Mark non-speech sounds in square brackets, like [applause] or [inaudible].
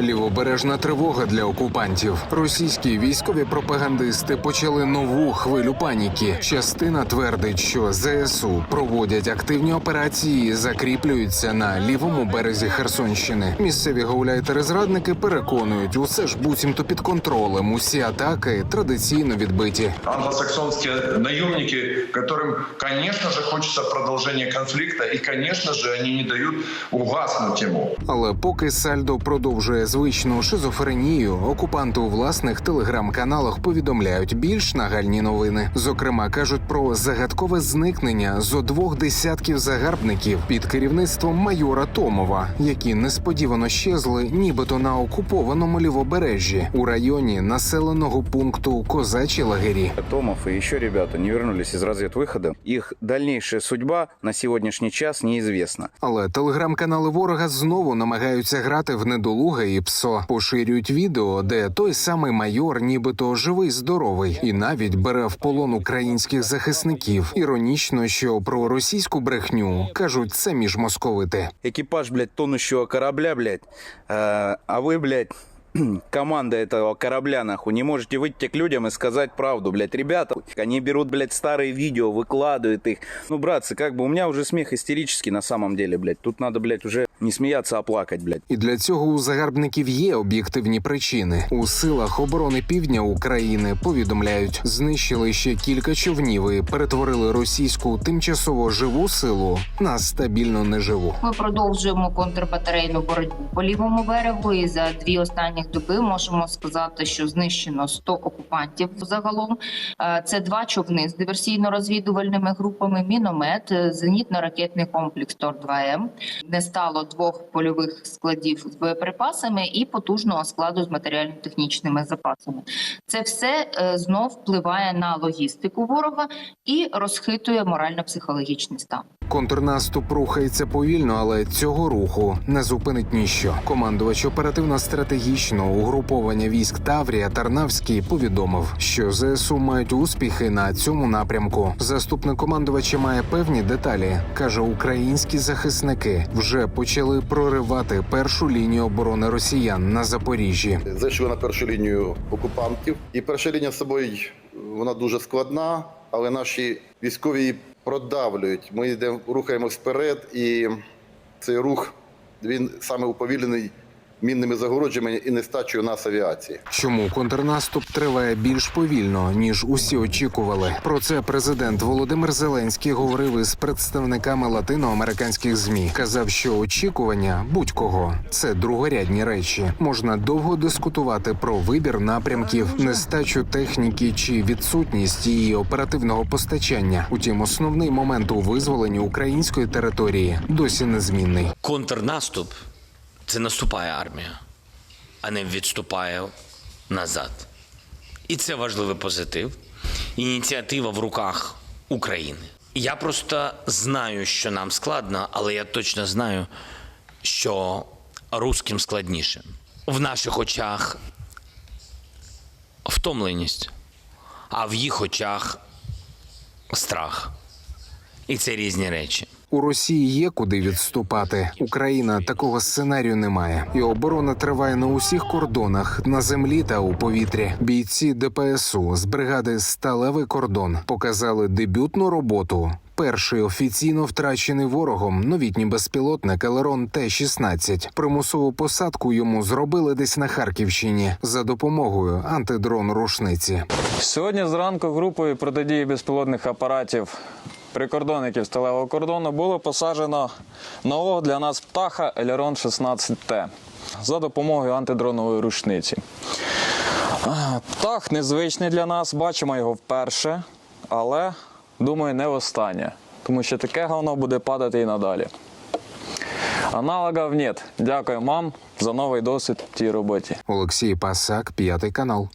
Лівобережна тривога для окупантів. Російські військові пропагандисти почали нову хвилю паніки. Частина твердить, що ЗСУ проводять активні операції, і закріплюються на лівому березі Херсонщини. Місцеві гауляйтери-зрадники переконують, усе ж буцімто під контролем. Усі атаки традиційно відбиті. англосаксонские наемники, которым, конечно же, хочется продолжения конфликта, и, конечно же, они не дают угаснуть ему. Але поки Сальдо продовжує звичну шизофренію, окупанти у власних телеграм-каналах повідомляють більш нагальні новини. Зокрема, кажуть про загадкове зникнення зо двох десятків загарбників під керівництвом майора Томова, які несподівано щезли, нібито на окупованому лівобережжі у районі населеного пункту Козачі лагері. Томов и еще ребята не вернулись из разведвыхода. Их дальнейшая судьба на сегодняшний час неизвестна. Але телеграм-канали ворога знову намагаються грати в недолуге і псо. Поширюють відео, де той самий майор, нібито живий, здоровий, і навіть бере в полон українських захисників. Іронічно, що про російську брехню кажуть самі ж московити. Экипаж, блядь, тонущего корабля, блядь, э, а вы, блядь, [clears throat] команда этого корабля, нахуй, не можете выйти к людям и сказать правду, блядь. Ребята, они берут, блядь, старые видео, выкладывают их. Ну, братцы, как бы у меня уже смех истерический на самом деле, блядь. Тут надо, блядь, уже не смеяться, а плакать, блядь. І для цього у загарбників є об'єктивні причини. У силах оборони півдня України повідомляють, знищили ще кілька човнів і перетворили російську тимчасово живу силу на стабільно неживу. Ми продовжуємо контрбатарейну боротьбу по лівому берегу. І за дві останні доби можемо сказати, що знищено 100 окупантів загалом. Е, Це два човни з диверсійно-розвідувальними групами, міномет, зенітно-ракетний комплекс Тор-2М. Не стало двох польових складів з боєприпасами і потужного складу з матеріально-технічними запасами. Це все е, знов впливає на логістику ворога і розхитує морально-психологічний стан. Контрнаступ рухається повільно, але цього руху не зупинить ніщо. Командувач оперативно-стратегічного угруповання військ Таврія Тарнавський повідомив, що ЗСУ мають успіхи на цьому напрямку. Заступник командувача має певні деталі. каже, українські захисники вже почали проривати першу лінію оборони росіян на Запоріжжі. зайшли на першу лінію окупантів. І перша лінія з собою вона дуже складна, але наші військові продавлюють. Ми йдемо, рухаємось вперед, і цей рух він саме уповільнений мінними загородженнями і нестачею нас авіації. Чому контрнаступ триває більш повільно ніж усі очікували? Про це президент Володимир Зеленський говорив із представниками латиноамериканських змі. Казав, що очікування будь-кого це другорядні речі. Можна довго дискутувати про вибір напрямків, нестачу техніки чи відсутність її оперативного постачання. Утім, основний момент у визволенні української території досі незмінний. Контрнаступ це наступає армія, а не відступає назад. І це важливий позитив. Ініціатива в руках України. Я просто знаю, що нам складно, але я точно знаю, що русським складніше. В наших очах втомленість, а в їх очах страх. І це різні речі. У Росії є куди відступати. Україна такого сценарію не має, і оборона триває на усіх кордонах на землі та у повітрі. Бійці ДПСУ з бригади Сталевий кордон показали дебютну роботу. Перший офіційно втрачений ворогом новітній безпілотник Елерон Т-16. Примусову посадку йому зробили десь на Харківщині за допомогою антидрон рушниці. Сьогодні зранку групою протидії безпілотних апаратів прикордонників сталевого кордону було посаджено нового для нас птаха Елерон 16Т за допомогою антидронової рушниці. Птах незвичний для нас, бачимо його вперше, але думаю, не востаннє, тому що таке говно буде падати і надалі. Аналогів нет. Дякую вам за новий досвід в тій роботі. Олексій Пасак, п'ятий канал.